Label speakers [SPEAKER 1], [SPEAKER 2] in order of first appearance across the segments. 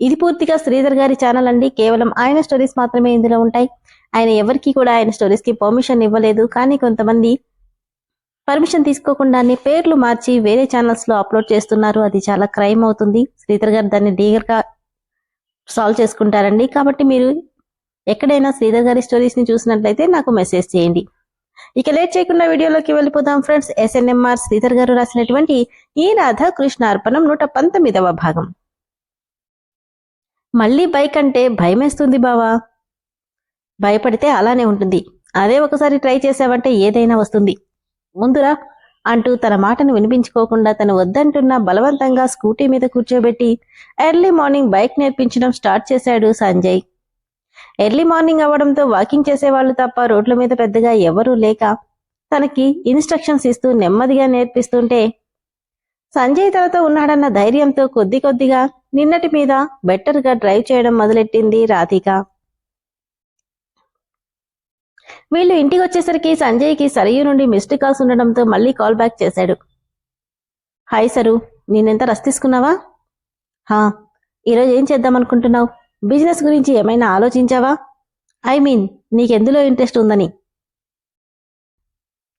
[SPEAKER 1] ఇది పూర్తిగా శ్రీధర్ గారి ఛానల్ అండి. కేవలం ఆయన స్టోరీస్ మాత్రమే ఇందులో ఉంటాయి. ఆయన ఎవరికి కూడా ఆయన స్టోరీస్కి పర్మిషన్ ఇవ్వలేదు. కానీ కొంతమంది పర్మిషన్ తీసుకోకుండానే పేర్లు మార్చి వేరే ఛానల్స్లో అప్లోడ్ చేస్తున్నారు. అది చాలా క్రైమ్ అవుతుంది. శ్రీధర్ గారు దాన్ని డీగర్గా సాల్వ్ చేసుకుంటారండి. కాబట్టి మీరు ఎక్కడైనా శ్రీధర్ గారి స్టోరీస్ని చూసినట్లయితే నాకు మెసేజ్ చేయండి. ఇక లేట్ చేయకుండా వీడియోలోకి వెళ్ళిపోదాం ఫ్రెండ్స్. ఎస్ఎన్ఎంఆర్ శ్రీధర్ గారు రాసినటువంటి ఈ రాధ కృష్ణ అర్పణం నూట పంతొమ్మిదవ భాగం. మళ్ళీ బైక్ అంటే భయమేస్తుంది బావా. భయపడితే అలానే ఉంటుంది. అదే ఒకసారి ట్రై చేసావంటే ఏదైనా వస్తుంది. ముందురా అంటూ తన మాటను వినిపించుకోకుండా తను వద్దంటున్న బలవంతంగా స్కూటీ మీద కూర్చోబెట్టి ఎర్లీ మార్నింగ్ బైక్ నేర్పించడం స్టార్ట్ చేశాడు సంజయ్. ఎర్లీ మార్నింగ్ అవ్వడంతో వాకింగ్ చేసేవాళ్ళు తప్ప రోడ్ల మీద పెద్దగా ఎవరూ లేక తనకి ఇన్స్ట్రక్షన్స్ ఇస్తూ నెమ్మదిగా నేర్పిస్తుంటే సంజయ్ తనతో ఉన్నాడన్న ధైర్యంతో కొద్ది కొద్దిగా నిన్నటి మీద బెటర్గా డ్రైవ్ చేయడం మొదలెట్టింది రాధిక. వీళ్ళు ఇంటికి వచ్చేసరికి సంజయ్కి సరియు నుండి మిస్డ్ కాల్స్ ఉండడంతో మళ్ళీ కాల్ బ్యాక్ చేశాడు. హాయ్ సరు నేనెంత రస్ తీసుకున్నావా? హా ఈరోజు ఏం చేద్దాం అనుకుంటున్నావు బిజినెస్ గురించి ఏమైనా ఆలోచించావా? ఐ మీన్ నీకెందులో ఇంట్రెస్ట్ ఉందని?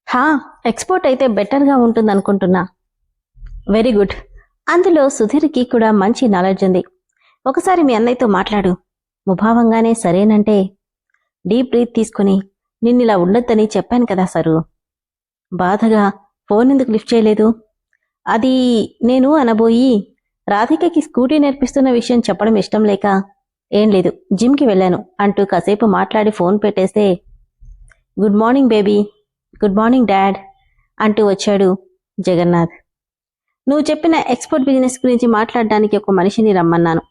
[SPEAKER 1] హా ఎక్స్పోర్ట్ అయితే బెటర్గా ఉంటుంది అనుకుంటున్నా వెరీ గుడ్. అందులో సుధీర్కి కూడా మంచి నాలెడ్జ్ ఉంది. ఒకసారి మీ అన్నయ్యతో మాట్లాడు. ముభావంగానే సరేనంటే డీప్ బ్రీత్ తీసుకుని నిన్నిలా ఉండొద్దని చెప్పాను కదా సరు. బాధగా ఫోన్ ఎందుకు లిఫ్ట్ చేయలేదు? అది నేను అనబోయి రాధికకి స్కూటీ నేర్పిస్తున్న విషయం చెప్పడం ఇష్టం లేక ఏం లేదు జిమ్కి వెళ్ళాను అంటూ కాసేపు మాట్లాడి ఫోన్ పెట్టేస్తే good morning baby good morning dad అంటూ వచ్చాడు జగన్నాథ్. నువ్వు చెప్పిన ఎక్స్పోర్ట్ బిజినెస్ గురించి మాట్లాడడానికి ఒక మనిషిని రమ్మన్నాను.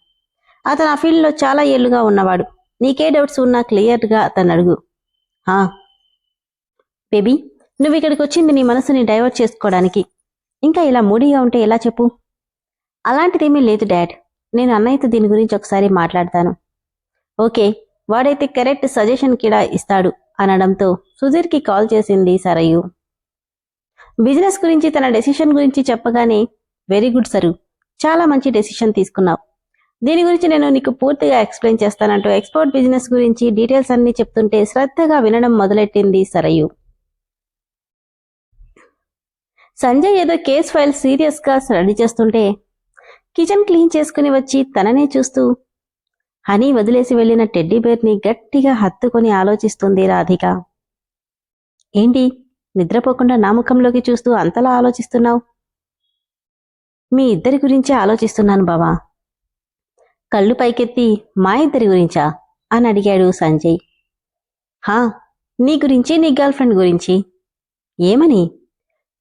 [SPEAKER 1] అతను ఆ ఫీల్డ్లో చాలా ఏళ్ళుగా ఉన్నవాడు. నీకే డౌట్స్ ఉన్నా క్లియర్గా అతను అడుగు. బేబీ నువ్వు ఇక్కడికి వచ్చింది నీ మనసుని డైవర్ట్ చేసుకోవడానికి. ఇంకా ఇలా మూడీగా ఉంటే ఎలా చెప్పు? అలాంటిదేమీ లేదు డాడ్. నేను అన్నయ్యతో దీని గురించి ఒకసారి మాట్లాడతాను. ఓకే వాడైతే కరెక్ట్ సజెషన్ కూడా ఇస్తాడు అనడంతో సుధీర్కి కాల్ చేసింది సరయు. బిజినెస్ గురించి తన డెసిషన్ గురించి చెప్పగానే వెరీ గుడ్ సరు చాలా మంచి డెసిషన్ తీసుకున్నావు. దీని గురించి నేను నీకు పూర్తిగా ఎక్స్ప్లెయిన్ చేస్తానంటూ ఎక్స్పోర్ట్ బిజినెస్ గురించి డీటెయిల్స్ అన్ని చెప్తుంటే శ్రద్ధగా వినడం మొదలెట్టింది సరయు. సంజయ్ ఏదో కేస్ ఫైల్ సీరియస్గా రెడీ చేస్తుంటే కిచెన్ క్లీన్ చేసుకుని వచ్చి తననే చూస్తూ హనీ వదిలేసి వెళ్ళిన టెడ్డీబేర్ని గట్టిగా హత్తుకొని ఆలోచిస్తుంది రాధిక. ఏంటి? నిద్రపోకుండా నా ముఖంలోకి చూస్తూ అంతలా ఆలోచిస్తున్నావు? మీ ఇద్దరి గురించే ఆలోచిస్తున్నాను బావా. కళ్ళు పైకెత్తి మా ఇద్దరి గురించా? అని అడిగాడు సంజయ్. హా నీ గురించి నీ గర్ల్ ఫ్రెండ్ గురించి? ఏమని?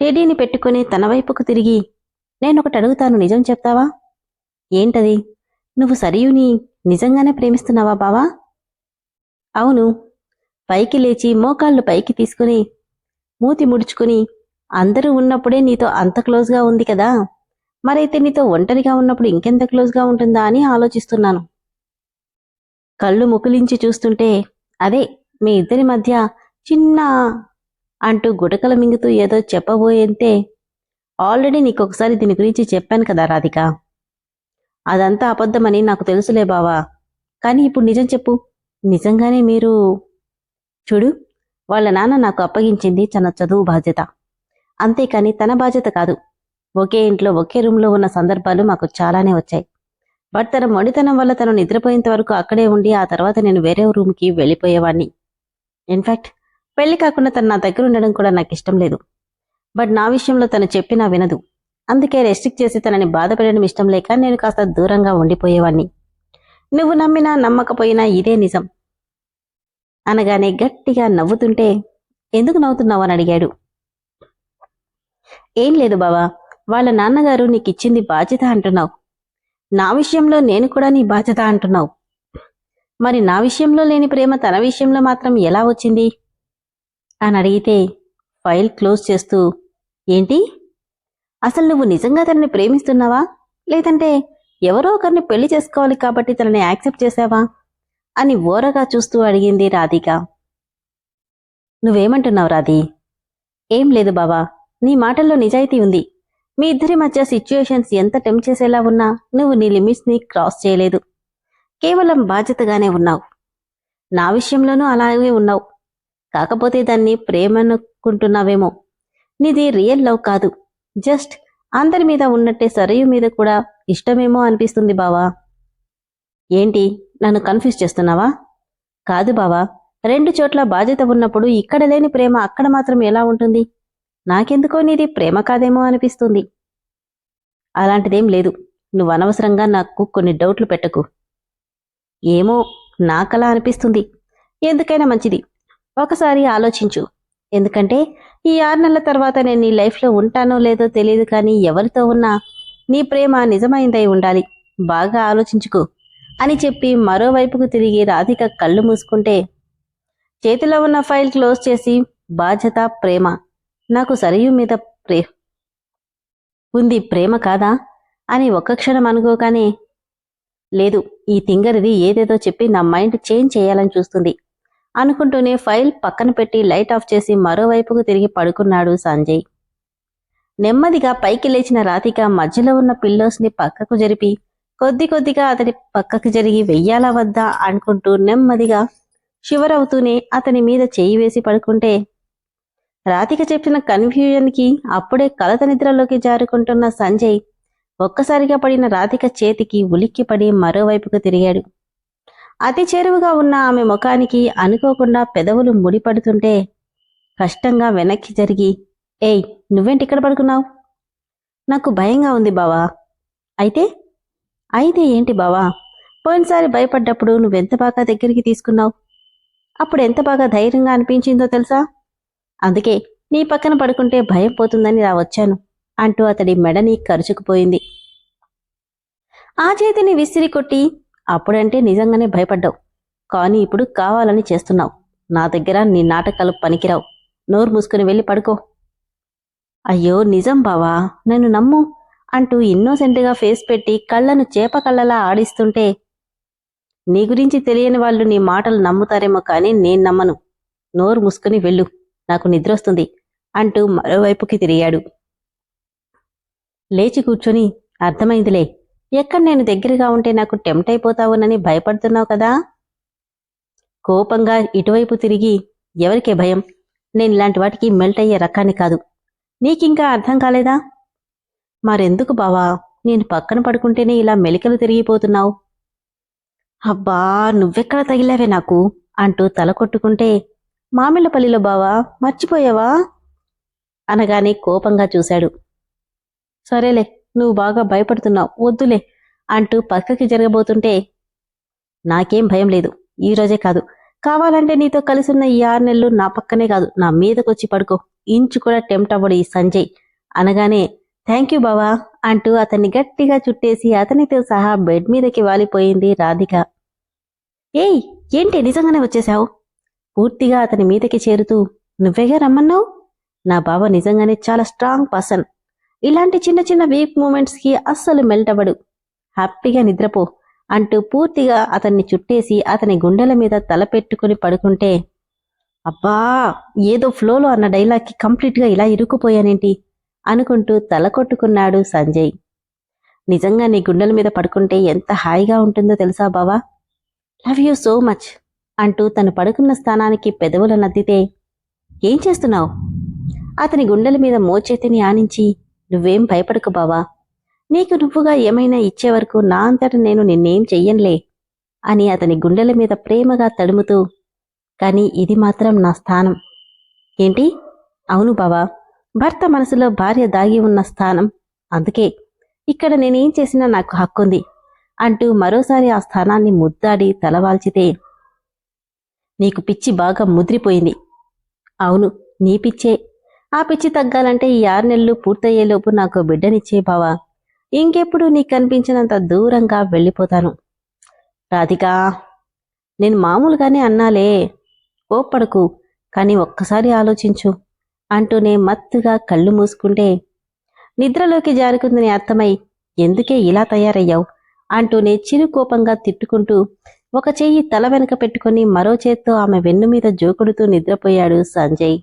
[SPEAKER 1] టెడీని పెట్టుకుని తన వైపుకు తిరిగి నేనొకటి అడుగుతాను నిజం చెప్తావా? ఏంటది? నువ్వు సరియుని నిజంగానే ప్రేమిస్తున్నావా బావా? అవును. పైకి లేచి మోకాళ్ళు పైకి తీసుకుని మూతి ముడుచుకుని అందరూ ఉన్నప్పుడే నీతో అంత క్లోజ్గా ఉంది కదా? మరైతే నీతో ఒంటరిగా ఉన్నప్పుడు ఇంకెంత క్లోజ్గా ఉంటుందా? అని ఆలోచిస్తున్నాను. కళ్ళు ముకులించి చూస్తుంటే అదే మీ ఇద్దరి మధ్య చిన్న అంటూ గుటకల మింగుతూ ఏదో చెప్పబోయేంతే ఆల్రెడీ నీకొకసారి దీని గురించి చెప్పాను కదా రాధిక. అదంతా అబద్ధమని నాకు తెలుసులే బావా. కానీ ఇప్పుడు నిజం చెప్పు. నిజంగానే మీరు చూడు వాళ్ళ నాన్న నాకు అప్పగించింది తన చదువు బాధ్యత. అంతేకాని తన బాధ్యత కాదు. ఒకే ఇంట్లో ఒకే రూమ్లో ఉన్న సందర్భాలు మాకు చాలానే వచ్చాయి. బట్ తన మొండితనం వల్ల తను నిద్రపోయేంత వరకు అక్కడే ఉండి ఆ తర్వాత నేను వేరే రూమ్కి వెళ్ళిపోయేవాడిని. ఇన్ఫ్యాక్ట్ పెళ్ళి కాకుండా తను నా దగ్గర ఉండడం కూడా నాకు ఇష్టం లేదు. బట్ నా విషయంలో తను చెప్పినా వినదు. అందుకే రెస్ట్రిక్ట్ చేసి తనని బాధపడడం ఇష్టం లేక నేను కాస్త దూరంగా ఉండిపోయేవాడిని. నువ్వు నమ్మినా నమ్మకపోయినా ఇదే నిజం. అనగానే గట్టిగా నవ్వుతుంటే ఎందుకు నవ్వుతున్నావు? అని అడిగాడు. ఏం లేదు బావా వాళ్ళ నాన్నగారు నీకిచ్చింది బాధ్యత అంటున్నావు. నా విషయంలో నేను కూడా నీ బాధ్యత అంటున్నావు. మరి నా విషయంలో లేని ప్రేమ తన విషయంలో మాత్రం ఎలా వచ్చింది? అని అడిగితే ఫైల్ క్లోజ్ చేస్తూ ఏంటి? అసలు నువ్వు నిజంగా తనని ప్రేమిస్తున్నావా? లేదంటే ఎవరో ఒకరిని పెళ్ళి చేసుకోవాలి కాబట్టి తనని యాక్సెప్ట్ చేశావా అని ఓరగా చూస్తూ అడిగింది రాధిక. నువ్వేమంటున్నావు రాధి? ఏం లేదు బావా నీ మాటల్లో నిజాయితీ ఉంది. మీ ఇద్దరి మధ్య సిచ్యుయేషన్స్ ఎంత టెంప్ చేసేలా ఉన్నా నువ్వు నీ లిమిట్స్ని క్రాస్ చేయలేదు. కేవలం బాధ్యతగానే ఉన్నావు. నా విషయంలోనూ అలాగే ఉన్నావు. కాకపోతే దాన్ని ప్రేమనుకుంటున్నావేమో. నీది రియల్ లవ్ కాదు. జస్ట్ అందరి మీద ఉన్నట్టే సరయు మీద కూడా ఇష్టమేమో అనిపిస్తుంది బావా. ఏంటి? నన్ను కన్ఫ్యూజ్ చేస్తున్నావా? కాదు బావా రెండు చోట్ల బాధ్యత ఉన్నప్పుడు ఇక్కడ లేని ప్రేమ అక్కడ మాత్రం ఎలా ఉంటుంది? నాకెందుకో నీది ప్రేమ కాదేమో అనిపిస్తుంది. అలాంటిదేం లేదు నువ్వు అనవసరంగా నాకు కొన్ని డౌట్లు పెట్టకు. ఏమో నాకలా అనిపిస్తుంది. ఎందుకైనా మంచిది. ఒకసారి ఆలోచించు. ఎందుకంటే ఈ ఆరు నెలల తర్వాత నేను నీ లైఫ్లో ఉంటానో లేదో తెలియదు కానీ ఎవరితో ఉన్నా నీ ప్రేమ నిజమైందై ఉండాలి. బాగా ఆలోచించుకో. అని చెప్పి మరోవైపుకు తిరిగి రాధిక కళ్ళు మూసుకుంటే చేతిలో ఉన్న ఫైల్ క్లోజ్ చేసి బాధ్యత ప్రేమ. నాకు సరియు మీద ప్రే ఉంది ప్రేమ కాదా? అని ఒక్క క్షణం అనుకోగానే లేదు ఈ తింగరిది ఏదేదో చెప్పి నా మైండ్ చేంజ్ చేయాలని చూస్తుంది. అనుకుంటూనే ఫైల్ పక్కన పెట్టి లైట్ ఆఫ్ చేసి మరోవైపుకు తిరిగి పడుకున్నాడు సంజయ్. నెమ్మదిగా పైకి లేచిన రాధిక మధ్యలో ఉన్న పిల్లోస్ని పక్కకు జరిపి కొద్ది కొద్దిగా అతని పక్కకు జరిగి వెయ్యాలా వద్దా అనుకుంటూ నెమ్మదిగా షివరవుతూనే అతని మీద చేయి వేసి పడుకుంటే రాధిక చెప్పిన కన్ఫ్యూజన్కి అప్పుడే కలత నిద్రలోకి జారుకుంటున్న సంజయ్ ఒక్కసారిగా పడిన రాధిక చేతికి ఉలిక్కిపడి మరోవైపుకు తిరిగాడు. అతి చేరువుగా ఉన్న ఆమె ముఖానికి అనుకోకుండా పెదవులు ముడిపడుతుంటే కష్టంగా వెనక్కి జరిగి ఏయ్ నువ్వేంటి ఇక్కడ పడుకున్నావు? నాకు భయంగా ఉంది బావా. అయితే అయితే ఏంటి బావా? పోయినసారి భయపడ్డప్పుడు నువ్వెంత బాగా దగ్గరికి తీసుకున్నావు? అప్పుడు ఎంత బాగా ధైర్యంగా అనిపించిందో తెలుసా? అందుకే నీ పక్కన పడుకుంటే భయం పోతుందని రా వచ్చాను అంటూ అతడి మెడని కరుచుకుపోయింది. ఆ చేతిని విసిరి కొట్టి అప్పుడంటే నిజంగానే భయపడ్డావు. కానీ ఇప్పుడు కావాలని చేస్తున్నావు. నా దగ్గర నీ నాటకాలు పనికిరావు. నోరు మూసుకుని వెళ్ళి పడుకో. అయ్యో నిజం బావా. నన్ను నమ్ము. అంటూ ఇన్నోసెంట్గా ఫేస్ పెట్టి కళ్ళను చేప కళ్ళలా ఆడిస్తుంటే నీ గురించి తెలియని వాళ్ళు నీ మాటలు నమ్ముతారేమో కానీ నేను నమ్మను. నోరు మూసుకుని వెళ్ళు నాకు నిద్రొస్తుంది అంటూ మరోవైపుకి తిరిగాడు. లేచి కూర్చొని అర్థమైందిలే ఎక్కడ నేను దగ్గరగా ఉంటే నాకు టెంప్ట్ అయిపోతావునని భయపడుతున్నావు కదా? కోపంగా ఇటువైపు తిరిగి ఎవరికే భయం? నేను ఇలాంటి వాటికి మెల్ట్ అయ్యే రకాన్ని కాదు. నీకింకా అర్థం కాలేదా? మరెందుకు బావా? నేను పక్కన పడుకుంటేనే ఇలా మెలికలు తిరిగిపోతున్నావు. అబ్బా నువ్వెక్కడ తగిలావే నాకు? అంటూ తల కొట్టుకుంటే మామిళ్ళపల్లిలో బావా మర్చిపోయావా? అనగానే కోపంగా చూశాడు. సరేలే నువ్వు బాగా భయపడుతున్నావు వద్దులే అంటూ పక్కకి జరగబోతుంటే నాకేం భయం లేదు ఈ రోజే కాదు. కావాలంటే నీతో కలిసున్న ఈ ఆరు నెలలు నా పక్కనే కాదు నా మీదకొచ్చి పడుకో ఇంచు కూడా టెంప్ట్ అవ్వడు ఈ సంజయ్ అనగానే థ్యాంక్ యూ బావా అంటూ అతన్ని గట్టిగా చుట్టేసి అతనితో సహా బెడ్ మీదకి వాలిపోయింది రాధిక. ఏయ్ ఏంటి నిజంగానే వచ్చేశావు? పూర్తిగా అతని మీదకి చేరుతూ నువ్వేగా రమ్మన్నావు? నా బావ నిజంగానే చాలా స్ట్రాంగ్ పర్సన్. ఇలాంటి చిన్న చిన్న వీక్ మూమెంట్స్కి అస్సలు మెల్టబడు హ్యాపీగా నిద్రపో అంటూ పూర్తిగా అతన్ని చుట్టేసి అతని గుండెల మీద తల పెట్టుకుని పడుకుంటే అబ్బా ఏదో ఫ్లోలో అన్న డైలాగ్కి కంప్లీట్గా ఇలా ఇరుక్కుపోయానేంటి? అనుకుంటూ తల కొట్టుకున్నాడు సంజయ్. నిజంగా నీ గుండెల మీద పడుకుంటే ఎంత హాయిగా ఉంటుందో తెలుసా బావా? లవ్ యూ సో మచ్ అంటూ తను పడుకున్న స్థానానికి పెదవులు నద్దితే ఏం చేస్తున్నావు? అతని గుండెల మీద మోచేతిని ఆనించి నువ్వేం భయపడకు బావా. నీకు నువ్వుగా ఏమైనా ఇచ్చే వరకు నా అంతట నేను నిన్నేం చెయ్యనులే అని అతని గుండెల మీద ప్రేమగా తడుముతూ కానీ ఇది మాత్రం నా స్థానం. ఏంటి? అవును బావా. భర్త మనసులో భార్య దాగి ఉన్న స్థానం. అందుకే ఇక్కడ నేనేం చేసినా నాకు హక్కుంది అంటూ మరోసారి ఆ స్థానాన్ని ముద్దాడి తలవాల్చితే నీకు పిచ్చి బాగా ముద్రిపోయింది. అవును నీ పిచ్చే. ఆ పిచ్చి తగ్గాలంటే ఈ ఆరు నెలలు పూర్తయ్యేలోపు నాకు బిడ్డనిచ్చే బావా. ఇంకెప్పుడు నీకు కనిపించినంత దూరంగా వెళ్ళిపోతాను. రాధికా నేను మామూలుగానే అన్నాలే. కోప్పడకు కానీ ఒక్కసారి ఆలోచించు. అంటూనే మత్తుగా కళ్ళు మూసుకుంటే నిద్రలోకి జారుకుందని అర్థమై ఎందుకే ఇలా తయారయ్యావు? అంటూనే చిరుకోపంగా తిట్టుకుంటూ ఒక చెయ్యి తల వెనక పెట్టుకుని మరో చేత్తో ఆమె వెన్ను మీద జోకుడుతూ నిద్రపోయాడు సంజయ్.